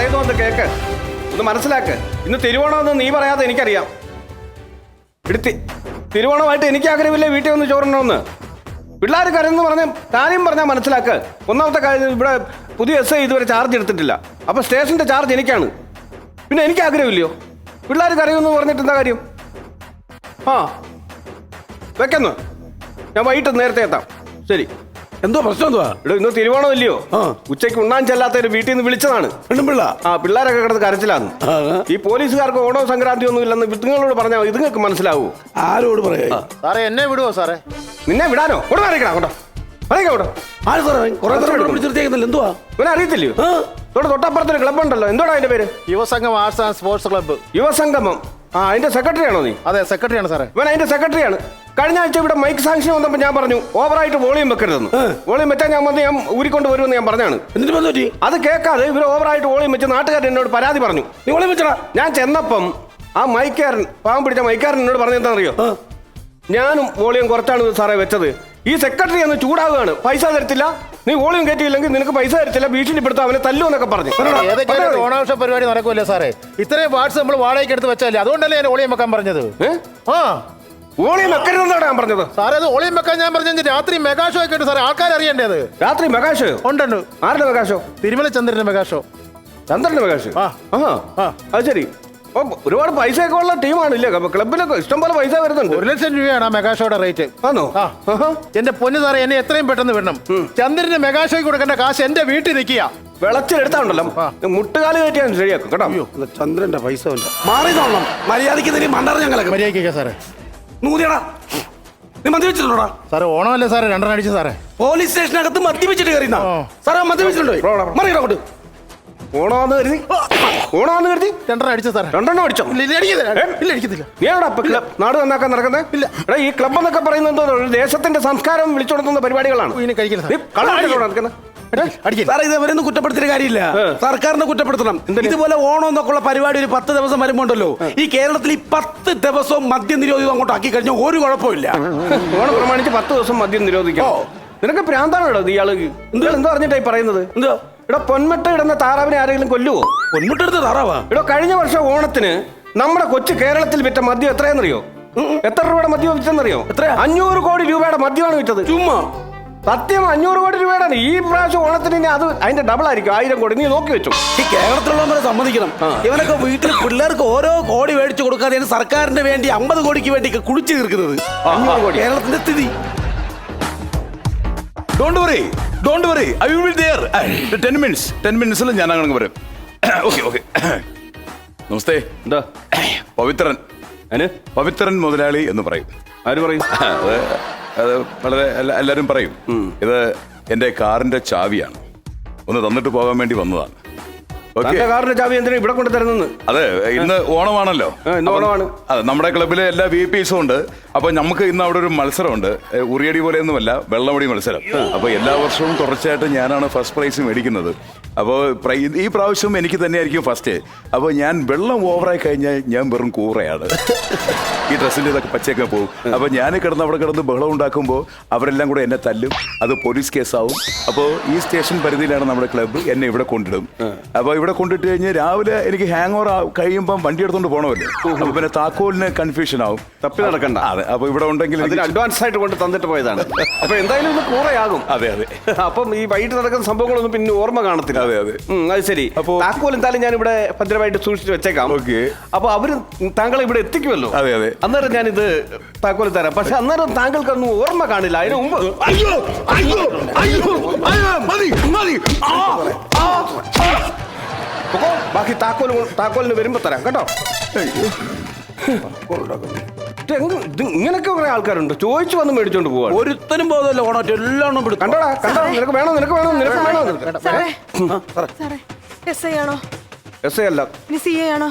പറയുന്നോന്ന് cake. ഒന്ന് മനസ്സിലാക്ക്. ഇന്ന് തിരുവോണമെന്ന് നീ പറയാതെ എനിക്കറിയാം. എടുത്തി. തിരുവോണമായിട്ട് എനിക്ക് ആഗ്രഹമില്ല വീട്ടിൽ വന്ന് ചോറുണ്ടോന്ന് പിള്ളേർ കരുതെന്ന് പറഞ്ഞ താനും പറഞ്ഞാൽ മനസ്സിലാക്ക്. ഒന്നാമത്തെ കാര്യം ഇവിടെ പുതിയ എസ് ഐ ഇതുവരെ ചാർജ് എടുത്തിട്ടില്ല. അപ്പൊ സ്റ്റേഷന്റെ ചാർജ് എനിക്കാണ്. പിന്നെ എനിക്ക് ആഗ്രഹമില്ലയോ? പിള്ളേർ കരയുമെന്ന് പറഞ്ഞിട്ട് എന്താ കാര്യം? ആ. വെക്കുന്നു. ഞാൻ വൈകിട്ട് നേരത്തെ എത്താം. ശരി. എന്തോ പ്രശ്നം എന്തുവാ? ഇവിടെ ഇന്ന് തിരുവോണമല്ലയോ? ആ. ഉച്ചയ്ക്ക് ഉണ്ണാൻ ചെല്ലാത്ത ഒരു വീട്ടിൽ നിന്ന് വിളിച്ചതാണ്. പെണ്ണുമ്പിള്ള. ആ പിള്ളേരൊക്കെ കിടന്ന് കരച്ചിലാന്ന്. ആ, ആ. ഈ പോലീസുകാർക്ക് ഓണോ സംക്രാന്തി ഒന്നും ഇല്ലെന്ന് നിങ്ങളോട് പറഞ്ഞാൽ ഇത് നിങ്ങൾക്ക് മനസ്സിലാവൂ. ആരോട് പറയാ സാറേ എന്നെ വിടുവോ സാറേ? നിന്നെ വിടാനോ? ഇവിടെ അറിയിക്കണം കേട്ടോ. അറിയിക്കാം കേട്ടോ ആര് സാറേ? കുറെ നേരം പിടിച്ചിരുത്തിയേക്കുന്നില്ല എന്തുവാ? ഇവനെ അറിയത്തില്ലയോ? ആ. തൊട്ടപ്പുറത്തൊരു ക്ലബ് ഉണ്ടല്ലോ. എന്തോടാ അതിന്റെ പേര്? Yuvasangam arts and sports club. Yuvasangamam. ആ അതിന്റെ സെക്രട്ടറി ആണോ നീ? അതെ സെക്രട്ടറിയാണ് സാറേ. ഇവൻ അതിന്റെ സെക്രട്ടറിയാണ് കഴിഞ്ഞ ആഴ്ച ഇവിടെ മൈക്ക് സാങ്ഷൻ വന്നപ്പോൾ ഞാൻ പറഞ്ഞു ഓവറായിട്ട് വോളിയം വെക്കരുതെന്ന്. വോളിയം വെച്ചാൽ ഞാൻ വന്ന് ഞാൻ ഊരിക്കൊണ്ട് വരുമെന്ന് ഞാൻ പറഞ്ഞാണ്. എന്നിട്ട് വന്നു പറ്റി അത് കേൾക്കാതെ ഇവർ ഓവറായിട്ട് വോളിയം വെച്ച് നാട്ടുകാരൻ എന്നോട് പരാതി പറഞ്ഞു. നീ വോളിയം വെച്ചടാ. ഞാൻ ചെന്നപ്പം ആ മൈക്കാരൻ പാവം പിടിച്ച മൈക്കാരൻ എന്നോട് പറഞ്ഞെന്താണെന്നറിയോ? എന്താണെന്നറിയോ ഞാനും വോളിയം കുറച്ചാണ് സാറേ വെച്ചത്. ഈ സെക്രട്ടറി ഒന്ന് ചൂടാവുകയാണ്. പൈസ തരത്തില്ല. നീ വോളിയം കയറ്റിയില്ലെങ്കിൽ നിനക്ക് പൈസ തരത്തില്ല ഭീഷണിപ്പെടുത്താം അവനെ തല്ലു എന്നൊക്കെ പറഞ്ഞു. ഏതൊക്കെ ഒരു ഓണാഘോഷ പരിപാടി നടക്കൂല്ലേ സാറേ? ഇത്രയും വാട്സ് നമ്മൾ വാടകയ്ക്ക് എടുത്ത് വെച്ചല്ലേ അതുകൊണ്ടല്ലേ ഞാൻ ഓളിയും വെക്കാൻ പറഞ്ഞത്? ആ. ഓളിയും വെക്കരുതെന്നാണ് ഞാൻ പറഞ്ഞത്. സാറേ അത് ഓളിയും വെക്കാൻ ഞാൻ പറഞ്ഞത് രാത്രി മെഗാഷോ ഒക്കെ ഉണ്ട് സാറേ. ആൾക്കാർ അറിയേണ്ടത് രാത്രി മെഗാഷോ? ഉണ്ടുണ്ട്. ആരുടെ മെഗാഷോ? തിരുമല ചന്ദ്രന്റെ മെഗാഷോ. ചന്ദ്രന്റെ മെഗാഷോ? ആ. ആ ആ. അത് ശരി. അപ്പൊ ഒരുപാട് ഒക്കെ ഉള്ള ടീമാണ് ഇല്ലേ ക്ലബിലൊക്കെ ഇഷ്ടംപോലെ പൈസ വരുന്നുണ്ട്. ഒരു ലക്ഷം രൂപയാണ് ആ മെഗാ ഷോയുടെ റേറ്റ്. ആണോ? ആ. എന്റെ പൊന്ന് സാറേ എന്നെ എത്രയും പെട്ടെന്ന് വിടണം. ചന്ദ്രന് മെഗാഷോയ്ക്ക് കൊടുക്കേണ്ട കാശ് എന്റെ വീട്ടിൽ നിൽക്കുക വെളച്ചിലെടുത്താണല്ലോ. മുട്ടുകാൽ കയറ്റിയാൽ ശരിയാക്കും കേട്ടോ. അല്ല, ചന്ദ്രന്റെ പൈസ മാറി തോന്നണം മര്യാദയ്ക്ക് മണ്ടറ ഞങ്ങളൊക്കെ മര്യാദയ്ക്ക് സാറേ. നൂതിയടാ. നീ മദ്യവെച്ചിട്ടുണ്ടോടാ സാറേ ഓണമല്ലേ സാറേ? രണ്ടെണ്ണം അടിച്ചു സാറേ. പോലീസ് സ്റ്റേഷനകത്ത് മദ്യപിച്ചിട്ട് കയറിയുന്ന. സാറേ മദ്യപിച്ചിട്ടുണ്ടോ? മറിയടാ കൊണ്ട് ഓണാന്ന് കരുതി. ഓണാന്ന് കരുതി. രണ്ടെണ്ണം അടിച്ചു സാറേ. രണ്ടെണ്ണം അടിച്ചോ? ഇല്ല, അടിക്കത്തില്ല. ഇല്ല അടിക്കത്തില്ല. നീ എവിടാ ഇപ്പൊ ക്ലബ് നാട് നന്നാക്കാൻ നടക്കുന്നത് ഇല്ല. എടാ ഈ ക്ലബ് എന്നൊക്കെ പറയുന്നത് എന്തോ ഒരു ദേശത്തിന്റെ സംസ്കാരം വിളിച്ചുണർത്തുന്ന പരിപാടികളാണ്. ഇനി കഴിക്കില്ല നടക്കുന്നത് സാറേ ഇത് ഇവരൊന്നും കുറ്റപ്പെടുത്തിയ കാര്യമില്ല. സർക്കാരിനെ കുറ്റപ്പെടുത്തണം. ഇതുപോലെ ഓണം എന്നൊക്കെ ഉള്ള പരിപാടി ഒരു പത്ത് ദിവസം വരുമ്പോണ്ടല്ലോ. ഈ കേരളത്തിൽ ഈ പത്ത് ദിവസവും മദ്യം നിരോധിതം അങ്ങോട്ട് ആക്കി കഴിഞ്ഞാൽ ഒരു കുഴപ്പമില്ല. ഓണം പ്രമാണിച്ച് പത്ത് ദിവസം മദ്യം നിരോധിക്കാം നിനക്ക് പ്രാന്താണോ ഇയാൾ. ഇയാൾ എന്താ പറഞ്ഞിട്ടായി പറയുന്നത്? എന്താ ഇവിടെ പൊന്മുട്ട ഇടുന്ന താറാവിനെ ആരെങ്കിലും കൊല്ലുവോ? പൊന്മുട്ടെടുത്ത് താറാവാ? ഇവിടെ കഴിഞ്ഞ വർഷം ഓണത്തിന് നമ്മുടെ കൊച്ചു കേരളത്തിൽ വിറ്റ മദ്യം എത്രയെന്നറിയോ എത്ര രൂപയുടെ മദ്യം വിറ്റെന്നറിയോ? എത്ര? അഞ്ഞൂറ് കോടി രൂപയുടെ മദ്യമാണ് വിറ്റത്. ചുമ്മാ. സത്യം അഞ്ഞൂറ് കോടി രൂപയുടെ ഈ പ്രാവശ്യം ഓണത്തിന് ഇനി അത് അതിന്റെ ഡബിൾ ആയിരിക്കും ആയിരം കോടി. നീ നോക്കി വെച്ചു. ഈ കേരളത്തിലുള്ളവരെ സമ്മതിക്കണം. ഇവനൊക്കെ വീട്ടിൽ പിള്ളേർക്ക് ഓരോ കോടി മേടിച്ചു കൊടുക്കാതെയാണ് സർക്കാരിന് വേണ്ടി അമ്പത് കോടിക്ക് വേണ്ടി കുടിച്ചു തീർക്കുന്നത്. കേരളത്തിന്റെ സ്ഥിതി. Don't worry don't worry I will there ten minutes ten മിനിറ്റ്സിൽ ഞാൻ അങ്ങനെ വരും. ഓക്കെ ഓക്കെ നമസ്തേ. എന്താ? പവിത്രൻ. അതിന് പവിത്രൻ മുതലാളി എന്ന് പറയും. ആര് പറയും? അത് അത് വളരെ എല്ലാ- എല്ലാവരും പറയും. ഇത് എന്റെ കാറിന്റെ ചാവിയാണ്. ഒന്ന് തന്നിട്ട് പോകാൻ വേണ്ടി വന്നതാണ്. തന്റെ കാറിന്റെ ചാവി എന്തിനാ ഇവിടെ കൊണ്ട് തരുന്നത് അതെ ഇന്ന് ഓണമാണല്ലോ. ഇന്ന് ഓണമാണ്. അതെ നമ്മുടെ ക്ലബിലെ എല്ലാ വി പിസും ഉണ്ട്. അപ്പൊ നമുക്ക് ഇന്ന് അവിടെ ഒരു മത്സരമുണ്ട്. ഉറിയടി പോലെയൊന്നുമല്ല വെള്ളമടി മത്സരം. അപ്പൊ എല്ലാ വർഷവും തുടർച്ചയായിട്ട് ഞാനാണ് ഫസ്റ്റ് പ്രൈസ് മേടിക്കുന്നത്. അപ്പോൾ ഈ പ്രാവശ്യം എനിക്ക് തന്നെയായിരിക്കും ഫസ്റ്റ് അപ്പോൾ ഞാൻ വെള്ളം ഓവറായി കഴിഞ്ഞാൽ ഞാൻ വെറും കൂറയാണ്. ഈ ഡ്രസ്സിന്റെ ഇതൊക്കെ പച്ചയൊക്കെ പോകും. അപ്പോൾ ഞാൻ കിടന്ന് അവിടെ കിടന്ന് ബഹളം ഉണ്ടാക്കുമ്പോൾ അവരെല്ലാം കൂടെ എന്നെ തല്ലും. അത് പോലീസ് കേസാവും. അപ്പോൾ ഈ സ്റ്റേഷൻ പരിധിയിലാണ് നമ്മുടെ ക്ലബ്ബ് എന്നെ ഇവിടെ കൊണ്ടിടും. അപ്പോൾ ഇവിടെ കൊണ്ടിട്ട് കഴിഞ്ഞ് രാവിലെ എനിക്ക് ഹാങ് ഓവർ കഴിയുമ്പം വണ്ടി എടുത്തോണ്ട് പോകണമല്ലോ അപ്പോൾ പിന്നെ താക്കോലിന് കൺഫ്യൂഷൻ ആവും. തപ്പി നടക്കണ്ട. അതെ അപ്പോൾ ഇവിടെ ഉണ്ടെങ്കിൽ അതിന് അഡ്വാൻസ് ആയിട്ട് കൊണ്ട് തന്നിട്ട് പോയതാണ്. അപ്പൊ എന്തായാലും ഒന്ന് കൂറയാകും. അതെ അതെ. അപ്പം ഈ വൈകിട്ട് നടക്കുന്ന സംഭവങ്ങളൊന്നും പിന്നെ ഓർമ്മ കാണത്തില്ല. അതെ, അതെ. അത് ശരി. അപ്പോ- താക്കോൽ എന്തായാലും ഞാൻ ഇവിടെ ഭദ്രമായിട്ട് സൂക്ഷിച്ച് വെച്ചേക്കാം. ഓക്കെ. അപ്പൊ അവർ താങ്കളെ ഇവിടെ എത്തിക്കുമല്ലോ. അതെ, അതെ. അന്നേരം ഞാൻ ഇത് താക്കോൽ തരാം. പക്ഷെ അന്നേരം താങ്കൾക്കൊന്നും ഓർമ്മ കാണില്ല. അതിന് മുമ്പ് അയ്യോ അയ്യോ അയ്യോ അയ്യോ മതി മതി. ആ ആ. ബാക്കി താക്കോൽ താക്കോലിന് വരുമ്പോ തരാം കേട്ടോ. ഇങ്ങനൊക്കെ കുറെ ആൾക്കാരുണ്ട്. ചോദിച്ചു വന്ന് മേടിച്ചോണ്ട് പോവാ ഒരുത്തരും പോകുന്നല്ലോ ഓണോട്ട് എല്ലാം കണ്ടോടാ കണ്ടോ? നിനക്ക് വേണോ? നിനക്ക് വേണോ? നിനക്ക് വേണോ? സാറേ സാറേ. എസ് ഐ അല്ല. സി ഐ ആണോ?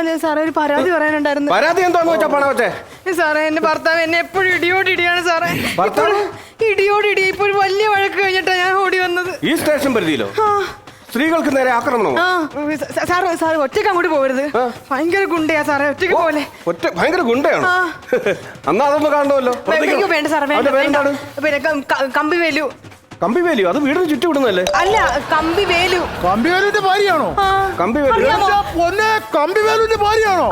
അതെ സാറേ ഒരു പരാതി പറയാനുണ്ടായിരുന്നു. പരാതി എന്താണെന്ന് വെച്ചാ സാറേ എന്റെ ഭർത്താവ് എന്നെ എപ്പോഴും ഇടിയോട് ഇടിയാണ് സാറേ. ഭർത്താവ്? ഇപ്പോൾ ഇടിയോട് ഇടി ഇപ്പൊ ഒരു വലിയ വഴക്ക് കഴിഞ്ഞിട്ടാ ഞാൻ ഓടി വന്നത്. ഈ സ്റ്റേഷൻ പരിധിയിലോ? ആ. സ്ത്രീകൾക്ക് നേരെ ആക്രമണം സാർ സാർ ഒറ്റയ്ക്ക് അങ്ങോട്ട് പോകരുത്. ഭയങ്കര ഗുണ്ടയാ സാറേ ഒറ്റയ്ക്ക് പോലെ. ഒറ്റ ഭയങ്കര ഗുണ്ടയാണ്. അന്നാ അതൊന്ന് കാണണമല്ലോ. വേണ്ട സാറേ വേണ്ട പിന്നെ കമ്പി വേലു കമ്പി വേലു അത് വീടിന് ചുറ്റും വിടുന്നല്ലേ അല്ല കമ്പി വേലു കമ്പി വേലുവിന്റെ ഭാര്യയാണോ കമ്പി വേലു കമ്പി വേലുവിന്റെ ഭാര്യയാണോ?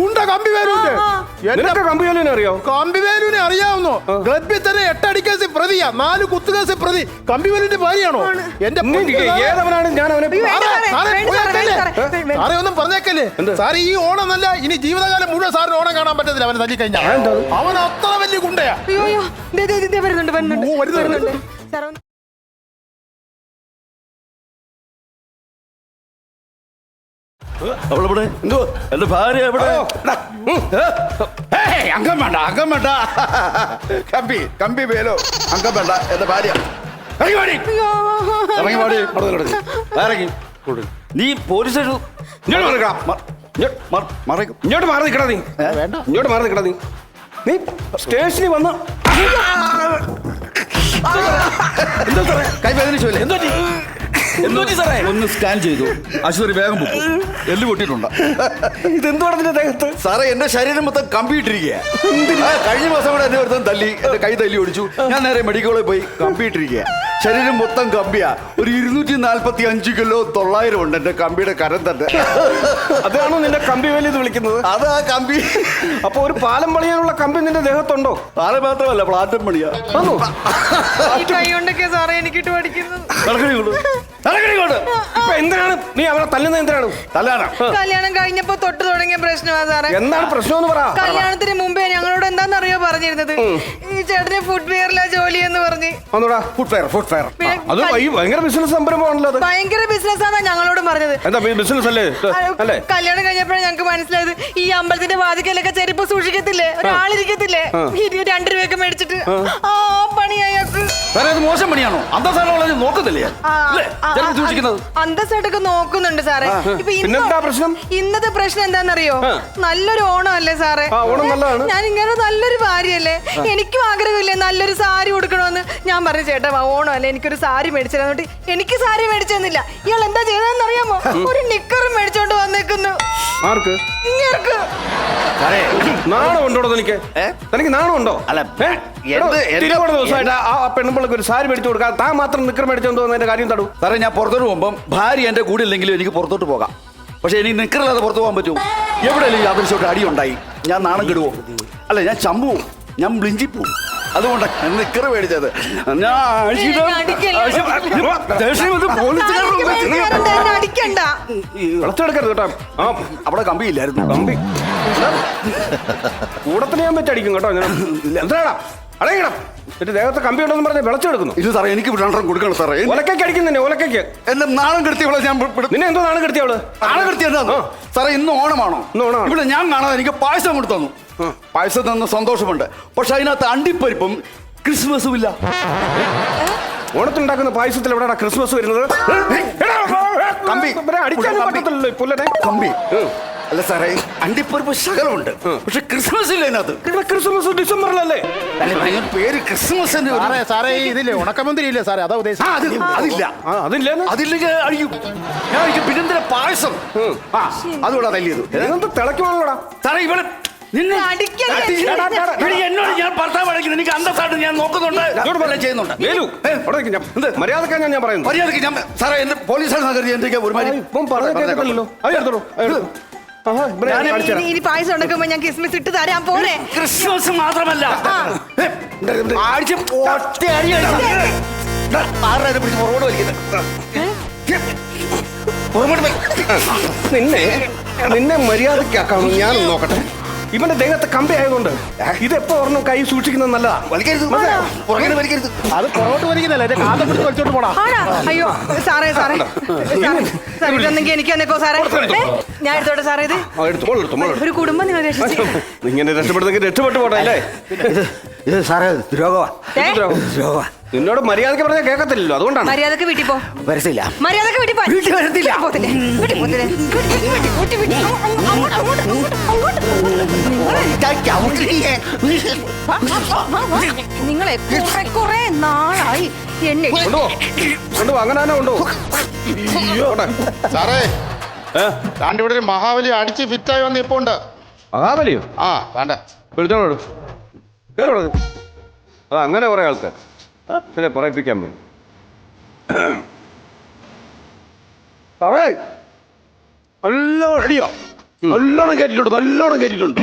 ഗുണ്ട കമ്പിവേലുവിന്റെ? ആ, എന്റെ നിനക്ക് കമ്പി അറിയോ? കമ്പിവേലുവിനെ അറിയാവുന്നോ? ക്ലബിൽ തന്നെ പ്രതിയാ. നാല് കുത്തു കേസ് പ്രതി ഭാര്യയാണോ? എന്റെ ഏതവനാണ്? ഞാൻ അവനെ സാറേ, ഒന്നും പറഞ്ഞേക്കല്ലേ? സാറേ ഈ ഓണം നല്ല ഇനി ജീവിതകാലം മുഴുവൻ സാറിന് ഓണം കാണാൻ പറ്റത്തില്ല. അവനെ തല്ലി കഴിഞ്ഞാൽ അവൻ അത്ര വലിയ ഗുണ്ടയാ. അയ്യോ അയ്യോ ദേ, ദേ, ദേ, ദേ, വരുന്നുണ്ട് വരുന്നുണ്ട് അവളെവിടെ എന്തോ? എന്റെ ഭാര്യ എവിടെ? അംഗം വേണ്ട അംഗം വേണ്ട. കമ്പി കമ്പി വേലോ അംഗം വേണ്ട എന്റെ ഭാര്യ. ഇറങ്ങി നീ പോലീസ് ഇങ്ങോട്ട് മാറി നിൽക്കണം. നീ. ഇങ്ങോട്ട് മാറി നിൽക്കടാ നീ. നീ സ്റ്റേഷനിൽ വന്ന് എന്താ സാറേ? കൈ വേദനിച്ചല്ലേ എന്തോ എന്തോ സാറേ? ഒന്ന് സ്കാൻ ചെയ്തു. ആശുപത്രി വേഗം പോകും എല്ല് പൊട്ടിയിട്ടുണ്ട്. ഇതെന്തുവാണ് നിന്റെ ദേഹത്ത്? സാറേ എന്റെ ശരീരം മൊത്തം കമ്പിയിട്ടിരിക്കുക കഴിഞ്ഞ മാസം കൂടെ എന്നെ ഒരുത്തൻ തല്ലി എന്റെ കൈ തല്ലി ഓടിച്ചു. ഞാൻ നേരെ മെഡിക്കൽ പോയി കമ്പിയിട്ടിരിക്കുക ശരീരം മൊത്തം കമ്പിയാ. ഒരു ഇരുന്നൂറ്റി നാല്പത്തി അഞ്ച് കിലോ തൊള്ളായിരം ഉണ്ട് എന്റെ കമ്പിയുടെ കരം തന്നെ. അതാണോ നിന്റെ കമ്പി വലിയത് വിളിക്കുന്നത്? അതാ കമ്പി. അപ്പൊ ഒരു പാലം പണിയാനുള്ള കമ്പി നിന്റെ ദേഹത്തുണ്ടോ? പാലം മാത്രമല്ല പ്ലാറ്റം പണിയാ. കൈ കൊണ്ടൊക്കെ സാറേ എനിക്കിട്ട് പഠിക്കുന്നത്. നടക്കണി കൊണ്ട് ഇപ്പൊ എന്തിനാണ് നീ അവരെ തല്ലുന്നത് എന്തിനാണ്? തല്ലാനാ. കല്യാണം കഴിഞ്ഞപ്പോ തൊട്ട് തുടങ്ങിയ പ്രശ്നമാ സാറേ. എന്താണ് പ്രശ്നം എന്ന് പറ. കല്യാണത്തിന് മുമ്പേ ഞങ്ങളോട് എന്താണെന്നറിയോ പറഞ്ഞിരുന്നത്? ഈ ചേട്ടന് ഫുഡ് വെയറിലാ ജോലി എന്ന് പറഞ്ഞ്. ഒന്നൂടാ ഫുഡ് ഫെയർ ഫുഡ് ഫെയർ അത് ഭയങ്കര ബിസിനസ് സംരംഭമാണല്ലോ അത്. ഭയങ്കര ബിസിനസ് ആണ് ഞങ്ങളോട് പറഞ്ഞത്. എന്താ ബിസിനസ് അല്ലേ? അല്ലേ? കല്യാണം കഴിഞ്ഞപ്പോഴാണ് ഞങ്ങൾക്ക് മനസ്സിലായത്. ഈ അമ്പലത്തിന്റെ വാതിക്കലൊക്കെ ചെരുപ്പ് സൂക്ഷിക്കത്തില്ലേ? ഒരാളിരിക്കത്തില്ലേ? രണ്ടു രൂപയൊക്കെ മേടിച്ചിട്ട് ആ. പണിയായി അയാൾക്ക് സാറേ അത് മോശം പണിയാണോ? അന്തസ്സായിട്ട് ആ, സൂക്ഷിക്കുന്നത്. അന്തസ്സായിട്ടൊക്കെ നോക്കുന്നുണ്ട് സാറേ. ഇപ്പൊ പ്രശ്നം? ഇന്നത്തെ പ്രശ്നം എന്താണെന്നറിയോ? നല്ലൊരു ഓണം അല്ലേ സാറേ. ഞാൻ ഇങ്ങനെ നല്ലൊരു ഭാര്യയല്ലേ? എനിക്കും ആഗ്രഹമില്ലേ നല്ലൊരു സാരി കൊടുക്കണമെന്ന് ഞാൻ പറഞ്ഞു ചേട്ടാ ഓണം അല്ലേ എനിക്കൊരു സാരി മേടിച്ചു എനിക്ക് സാരി മേടിച്ചെന്നില്ല ഇയാൾ എന്താ ചെയ്തതെന്ന് അറിയാമോ ഒരു നിക്കറും മേടിച്ചോണ്ട് വന്നേക്കുന്നു. ആർക്ക്? ഇങ്ങേർക്ക്. നാണം ഉണ്ടോ തനിക്ക്? തനിക്ക് നാണം ഉണ്ടോ അല്ല, ദിവസമായിട്ട് ആ ആ പെണ്ണുമ്പിള്ളക്ക് ഒരു സാരി മേടിച്ചു കൊടുക്കാം താൻ മാത്രം നിക്കർ മേടിച്ചോണ്ട് വന്നതിന്റെ കാര്യം തടു. സാറേ ഞാൻ പുറത്തോട്ട് പോകുമ്പോൾ ഭാര്യ എന്റെ കൂടെ ഇല്ലെങ്കിലും എനിക്ക് പുറത്തോട്ട് പോകാം. പക്ഷേ എനിക്ക് നിക്കറില്ലാതെ പുറത്തു പോകാൻ പറ്റുമോ? എവിടെയെങ്കിലും യാതൊരു അടി ഉണ്ടായി. ഞാൻ നാണം കിടുവോ? അല്ല ഞാൻ ചമ്പുവോ? ഞാൻ ബ്ലിഞ്ചി പോവും അതുകൊണ്ടാണ് ഞാൻ നിക്കറ് മേടിച്ചത് വിളച്ചെടുക്കരുത് കേട്ടോ. ആ. അവിടെ കമ്പിയില്ലായിരുന്നു കമ്പി. കൂടത്തിന് ഞാൻ പറ്റടിക്കും കേട്ടോ. ഞാൻ എന്താടാ അടയണം എന്നിട്ട് ദേഹത്ത് കമ്പി ഉണ്ടെന്ന് പറഞ്ഞ് വിളച്ചെടുക്കുന്നു. ഇത് സാറേ എനിക്ക് രണ്ടെണ്ണം കൊടുക്കണം സാറേ. ഒലക്കയ്ക്ക് അടിക്കുന്നതന്നെ ഒലക്കയ്ക്ക് എന്നെ നാണം കെടുത്തിയവളെ ഞാൻ. നിന്നെ എന്തോ നാണം കെടുത്തി അവൾ നാണം കെടുത്തിയെന്താ സാറേ ഇന്ന് ഓണമാണോ? ഇന്ന് ഓണമാണ്. ഇവിടെ ഞാൻ കാണാതെ എനിക്ക് പായസം കൊടുത്തു തന്നു പായസം തന്ന സന്തോഷമുണ്ട്. പക്ഷെ അതിനകത്ത് അണ്ടിപ്പരിപ്പും ക്രിസ്മസും ഇല്ല. ഓണത്തിനുണ്ടാക്കുന്ന പായസത്തിൽ എവിടെയാണ് ക്രിസ്മസ് വരുന്നത്? എടാ, കമ്പി. ഇവരെ അടിക്കാനും. പറ്റത്തില്ലല്ലോ ഈ പുല്ലനെ. കമ്പി. അല്ല സാറേ അണ്ടിപ്പരിപ്പ് ശകലമുണ്ട്. പക്ഷെ ക്രിസ്മസ് ഇല്ല അതിനകത്ത് ഇവിടെ ക്രിസ്മസ് ഡിസംബറിലല്ലേ? അല്ല, അതിന് പേര് ക്രിസ്മസ് ഒരു- സാറേ സാറേ ഇതില്ലേ ഉണക്കമന്തിരി ഇല്ലേ സാറേ? അതാ ആ, ഉദ്ദേശിച്ചത് അത് അതില്ല. ആ അതില്ലേന്ന് അതില്ലെങ്കിൽ അഴിക്കും. ഞാൻ അഴിക്കും. പിന്നെന്തിനാ പായസം? ആ അതുകൂടാ തല്ലിയത്. ഇതെന്ത് തിളക്കുവാണല്ലോടാ സാറേ ഇവിടെ നിന്നെ അടിക്കല്ലേ? അടി- എടി, എന്നോട് ഞാൻ ഭർത്താവ് അടയ്ക്കുന്നു. എനിക്ക് അന്തസ്സായിട്ട് ഞാൻ നോക്കുന്നുണ്ട്. ഇങ്ങോട്ട് എല്ലാം ചെയ്യുന്നുണ്ട്. വേലു ഏ, അവിടെ നിൽക്ക് ഞാൻ മര്യാദക്കാ ഞാൻ ഞാൻ പറയുന്നു. മര്യാദയ്ക്ക് ഞാൻ സാറേ എന്റെ പോലീസാണ് നഗരി എന്തൊക്കെയാ ഒരു ഇപ്പം പറഞ്ഞു കേൾക്കത്തില്ലല്ലോ അത് എടുത്തോളൂ. കാണിച്ചു തരാം. ഇനി ഇനി പായസം ഉണ്ടാക്കുമ്പോ ഞാൻ കിസ്മിസ് ഇട്ട് തരാൻ പോരെ. ക്രിസ്മസ് മാത്രമല്ല. ഏ, ആഴ്ച ഒറ്റ അടിയാണ് ആരുടെ പിടിച്ച് പുറകോട്ട് വലിക്കുന്നത് പുറകോട്ട് വലി- നിന്നെ നിന്നെ മര്യാദക്കാക്കാണോ ഞാൻ നോക്കട്ടെ. ഇവന്റെ ദേഹത്തെ കമ്പി ആയതുകൊണ്ട് ഇത് എപ്പോ ഓർമ്മ കൈ സൂക്ഷിക്കുന്നത് നല്ലതാ? വലിക്കരുത്. പുറകിന് വലിക്കരുത്. അത് പുറകോട്ട് വലിക്കുന്നല്ലേ. എന്റെ കാത പിടിച്ച് വലിച്ചോണ്ട് പോടാ ആണാ? അയ്യോ സാറേ സാറേ. സാറേ ഇതൊന്നെങ്കിൽ എനിക്ക് എന്നേക്കോ സാറേ? ഞാൻ എടുത്തോട്ടെ സാറേ ഇത്. ഒരു കുടുംബം നിങ്ങൾ രക്ഷിച്ചു. ഇങ്ങനെ രക്ഷപ്പെടുന്നെങ്കിൽ രക്ഷപ്പെട്ടു പോട്ടെ അല്ലേ? ഇത് സാറേ ദ്രോഹമാ. ഏ? നിന്നോട് മര്യാദയ്ക്ക് പറഞ്ഞാൽ കേൾക്കത്തില്ലല്ലോ അതുകൊണ്ടാണ്. മര്യാദയ്ക്ക് വീട്ടിൽ പോ. വരത്തില്ല. മര്യാദയ്ക്ക് വീട്ടിൽ പോ. വീട്ടിൽ വരത്തില്ല. പോത്തില്ലേ? വീട്ടിൽ പോത്തില്ലേ? വീട്ടിൽ, വീട്ടിൽ. അങ്ങോട്ട്, അങ്ങോട്ട്, അങ്ങോട്ട്, അങ്ങോട്ട്. നിങ്ങളെ കുറെ കുറെ നാളായി എന്നെ കൊണ്ടുപോ. കൊണ്ടുപോ. അങ്ങനെ തന്നെ കൊണ്ടുപോ. അയ്യോ. സാറേ. ഏ? ഇവിടെ ഒരു മഹാബലി അടിച്ച് ഫിറ്റായി വന്ന് ഇപ്പൊ ഉണ്ട്. മഹാബലിയോ? ആ വേണ്ട വിളിച്ചോളൂ. കേട്ടോ അത് അങ്ങനെ കുറെ ആൾക്കാർ പിന്നെ പറയിപ്പിക്കാൻ പോയി സാറേ നല്ലോണം അടിയോ നല്ലോണം കയറ്റിട്ടുണ്ട് നല്ലോണം കയറ്റിട്ടുണ്ട്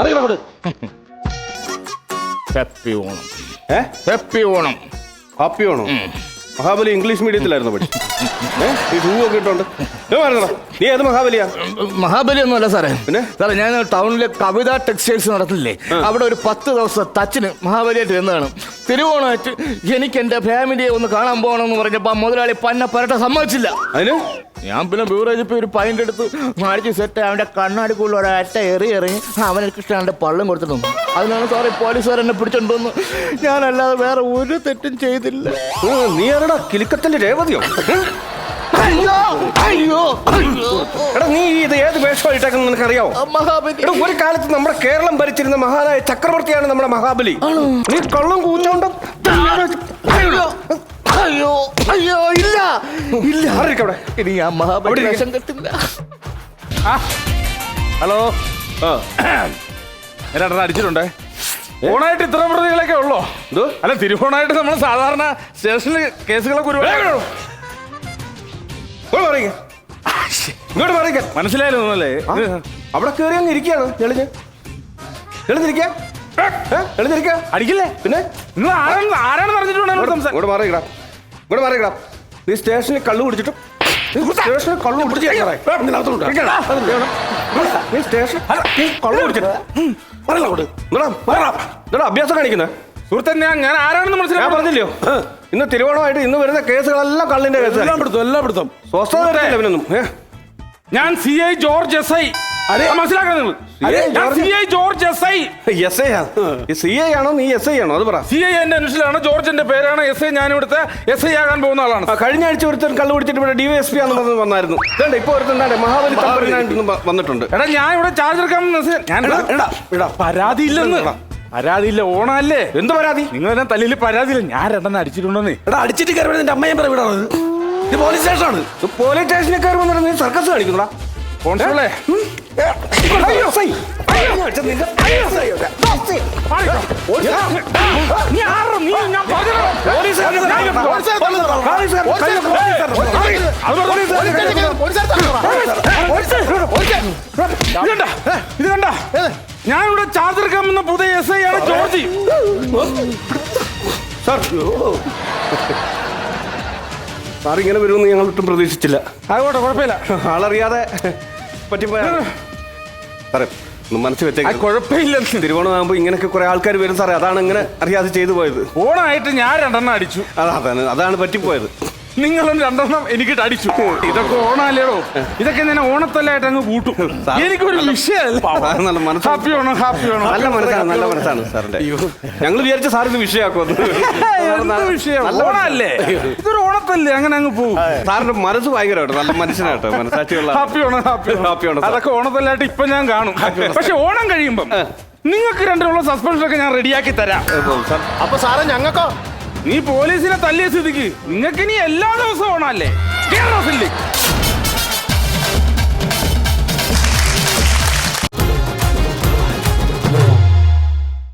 അറിയണം അങ്ങോട്ട്. ഹാപ്പി ഓണം. ഏ? ഹാപ്പി ഓണം. ഹാപ്പി ആണോ മഹാബലി ഇംഗ്ലീഷ് മീഡിയത്തിലായിരുന്നു പഠി. ഏ? ഈ ഷൂ ഇട്ടുണ്ട്. നീ ഏത് മഹാബലിയാ? മഹാബലി ഒന്നുമല്ല സാറേ. പിന്നെ? സാറേ ഞാൻ ടൗണിലെ കവിത ടെക്സ്റ്റൈൽസ് നടത്തില്ലേ? അവിടെ ഒരു പത്ത് ദിവസം തച്ചിന് മഹാബലിയായിട്ട് വരുന്നതാണ്. തിരുവോണമായിട്ട് എനിക്ക് എന്റെ ഫാമിലിയെ ഒന്ന് കാണാൻ പോകണമെന്ന് പറഞ്ഞപ്പോ മുതലാളി പന്ന പരട്ട സമ്മതിച്ചില്ല. അതിന്? ഞാൻ പിന്നെ ബീവറേജ് പോയി ഒരു പൈന്റ് എടുത്ത് മാടിച്ച് സെറ്റ് അവന്റെ കണ്ണാടിക്കുള്ള ഒരറ്റ എറി എറിഞ്ഞ് അവനക്ക് ഇഷ്ടം പള്ളം കൊടുത്തിട്ടു അതിനാണ് സാറേ പോലീസുകാർ എന്നെ പിടിച്ചോണ്ടെന്ന് ഞാനല്ലാതെ വേറെ ഒരു തെറ്റും ചെയ്തില്ല. നീ ആരടാ കിലുക്കത്തിന്റെ രേവതിയോ? അയ്യോ അയ്യോ. അയ്യോ എടാ നീ ഇത് ഏത് വേഷമായിട്ടേക്കെന്ന് നിനക്കറിയാവോ? മഹാബലി. എടാ ഒരു കാലത്ത് നമ്മുടെ കേരളം ഭരിച്ചിരുന്ന മഹാനായ ചക്രവർത്തിയാണ് നമ്മുടെ മഹാബലി. നീ കള്ളം കൂച്ചോണ്ടും അയ്യോ അയ്യോ അയ്യോ ഇല്ല ഇല്ല. ഇനി മഹാബലി അവിടെ വേഷം കെട്ടില്ല. ഹലോ? രണ്ടെണ്ണം അടിച്ചിട്ടുണ്ടേ. ഓണായിട്ട് ഇത്ര പ്രതികളൊക്കെ ഉള്ളോ? എന്തോ? അല്ല തിരുവോണായിട്ട് നമ്മൾ സാധാരണ സ്റ്റേഷനിൽ കേസുകളൊക്കെ ഒരുപാട് ഇങ്ങോട്ട് പറയുക മനസ്സിലായാലോ അല്ലേ അവിടെ കയറി അങ്ങ് ഇരിക്കുകയാണ്. എളിഞ്ഞ്. തെളിഞ്ഞിരിക്കുക തെളിഞ്ഞിരിക്കുക അടിക്കില്ലേ? പിന്നെ? നിങ്ങൾ ആരാണ് ആരാണ് അറിഞ്ഞിട്ടുണ്ടോ സംസാരം ഇങ്ങോട്ട് മാറിയിക്കടാ. ഇങ്ങോട്ട് മാറിയിക്കടാ. നീ സ്റ്റേഷനിൽ കള്ളു കുടിച്ചിട്ട് സ്റ്റേഷനിൽ കള്ളു കുടിച്ചിട്ട് ഇരിക്കടാ. നീ സ്റ്റേഷൻ നീ കള്ളു കുടിച്ചിട്ട് അഭ്യാസം കാണിക്കുന്നത് സുഹൃത്തെ ഞാൻ ആരാണെന്ന് മനസ്സിലാക്കാൻ മനസ്സിലായി പറഞ്ഞില്ലയോ? ഇന്ന് തിരുവോണമായിട്ട് ഇന്ന് വരുന്ന കേസുകളെല്ലാം കള്ളിന്റെ കേസ്. എല്ലാം പിടുത്തം എല്ലാം പിടുത്തം. സ്വസ്ഥത വരത്തില്ല ഇവനൊന്നും. ഏ? ഞാൻ C I George S I മനസ്സിലാക്കണം നിങ്ങൾ. CI ഞാൻ George? C I George S I S I C I ആണോ നീ എസ് ഐ ആണോ? അത് പറ. സി ഐ എന്റെ അനുഷലാണ് ജോർജിന്റെ പേരാണ് എസ് ഐ ഞാൻ ഇവിടുത്തെ എസ് ഐ ആകാൻ പോകുന്ന ആളാണ്. കഴിഞ്ഞ ആഴ്ച ഒരുത്തൻ കള്ളു കുടിച്ചിട്ട് ഇവിടെ ഡി എസ് പി ആണെന്ന് പറഞ്ഞ് വന്നായിരുന്നു. ഇതേണ്ട ഇപ്പൊ ഒരുത്തൻ ദാണ്ടെ മഹാബലി തമ്പുരാനായിട്ട് വന്നിട്ടുണ്ട്. എടാ ഞാൻ ഇവിടെ ചാർജ് എടുക്കാൻ ഞാൻ പരാതി ഇല്ലെന്ന് പരാതി ഇല്ല ഓണല്ലേ എന്ത് പരാതി നിങ്ങളെല്ലാം തല്ലിൽ പരാതിയില്ല ഞാൻ രണ്ടെണ്ണം അടിച്ചിട്ടുണ്ടോന്ന് എടാ അടിച്ചിട്ട് കയറി നിന്റെ അമ്മയും പറ വിടാണ് ഇത് പോലീസ് സ്റ്റേഷനാണ് ഇത് പോലീസ് സ്റ്റേഷനിൽ കയറി വന്നിട്ട് നീ സർക്കസ് കാണിക്കുന്നടാ കോൺസ്റ്റബിളെ ഇത് കണ്ട ഞാൻ ഇവിടെ ചാർജ് എടുക്കാൻ വന്ന പുതിയ എസ് ഐ ആണ് ജോർജി. സാർ. സാർ ഇങ്ങനെ വരുമെന്ന് ഞങ്ങൾ ഒട്ടും പ്രതീക്ഷിച്ചില്ല. ആയിക്കോട്ടെ കുഴപ്പമില്ല. ആളറിയാതെ പറ്റിപ്പോയാണ് സാറേ ഒന്ന് മനസ്സിൽ വെച്ചേക്കാം. കുഴപ്പമില്ല തിരുവോണമാകുമ്പോൾ ഇങ്ങനെയൊക്കെ കുറെ ആൾക്കാർ വരും സാറേ. അതാണ് ഇങ്ങനെ അറിയാതെ ചെയ്തു പോയത്. ഓണായിട്ട് ഞാൻ രണ്ടെണ്ണം അടിച്ചു. അതാ അതാണ് അതാണ് പറ്റിപ്പോയത്. നിങ്ങളും രണ്ടെണ്ണം എനിക്കിട്ട് അടിച്ചു. ഇതൊക്കെ ഓണല്ലേടോ? ഇതൊക്കെ ഞാൻ ഓണത്തല്ലായിട്ട് അങ്ങ് കൂട്ടും. എനിക്കൊരു വിഷയമല്ല. സാറ് നല്ല മനസ്സാണ്. ഹാപ്പി ഓണം ഹാപ്പി ഓണം നല്ല മനസ്സാണ് നല്ല മനസ്സാണ് സാറിന്റെ. ഞങ്ങൾ വിചാരിച്ച സാർ ഇത് വിഷയം? നല്ല ഓണല്ലേ ഇതൊരു ഓണത്തല്ലേ? അങ്ങനെ അങ്ങ് പോകും സാറിന്റെ മനസ്സ് ഭയങ്കരമായിട്ട് നല്ല മനുഷ്യനായിട്ട് മനസ്സാക്ഷിയുള്ള happy Onam happy happy Onam, sir. അതൊക്കെ ഓണത്തല്ലായിട്ട് ഇപ്പൊ ഞാൻ കാണും. പക്ഷെ ഓണം കഴിയുമ്പം നിങ്ങൾക്ക് രണ്ടിനുള്ള സസ്പെൻഷൻ ഒക്കെ ഞാൻ റെഡിയാക്കി തരാം. അപ്പൊ സാറേ ഞങ്ങൾക്കോ? നീ പോലീസിനെ തല്ലിയ സ്ഥിതിക്ക് നിങ്ങൾക്ക് ഇനി എല്ലാ ദിവസവും ഓണല്ലേ? കേരളത്തില്ലേ